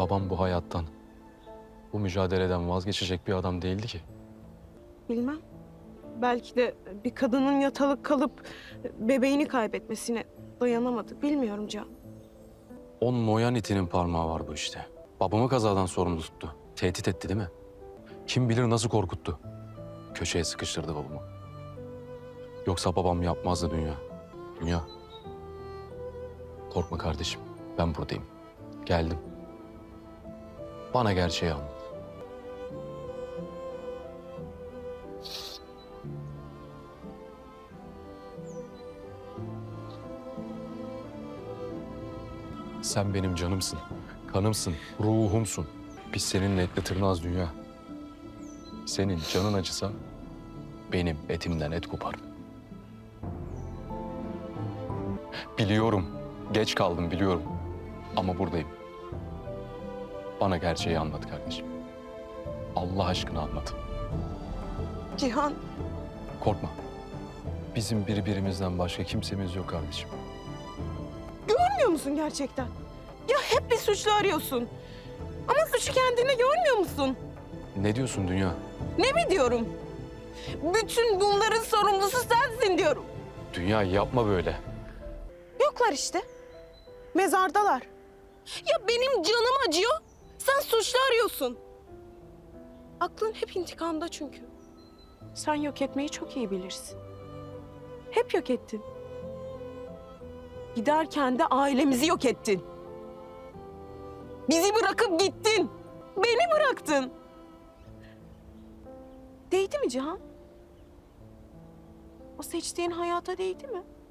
Babam bu hayattan, bu mücadeleden vazgeçecek bir adam değildi ki. Bilmem. Belki de bir kadının yatalık kalıp bebeğini kaybetmesine dayanamadı. Bilmiyorum Can. O noyan itinin parmağı var bu işte. Babamı kazadan sorumlu tuttu. Tehdit etti değil mi? Kim bilir nasıl korkuttu. Köşeye sıkıştırdı babamı. Yoksa babam yapmazdı dünya. Dünya. Korkma kardeşim. Ben buradayım. Geldim. Bana gerçeği anlat. Sen benim canımsın, kanımsın, ruhumsun. Biz seninle etle tırnağız dünya. Senin canın acısa benim etimden et kopar. Biliyorum, geç kaldım biliyorum. Ama buradayım. Bana gerçeği anlat kardeşim. Allah aşkına anlat. Cihan, Korkma. Bizim birbirimizden başka kimsemiz yok kardeşim. görmüyor musun gerçekten? Ya hep bir suçlu arıyorsun. Ama suçu kendine görmüyor musun? Ne diyorsun dünya? Ne mi diyorum? Bütün bunların sorumlusu sensin diyorum. Dünya yapma böyle. Yoklar işte. Mezardalar. Ya benim canım acıyor. Suçlu arıyorsun. Aklın hep intikamda çünkü. Sen yok etmeyi çok iyi bilirsin. Hep yok ettin. Giderken de ailemizi yok ettin. Bizi bırakıp gittin. Beni bıraktın. Değdi mi Cihan? O seçtiğin hayata değdi mi?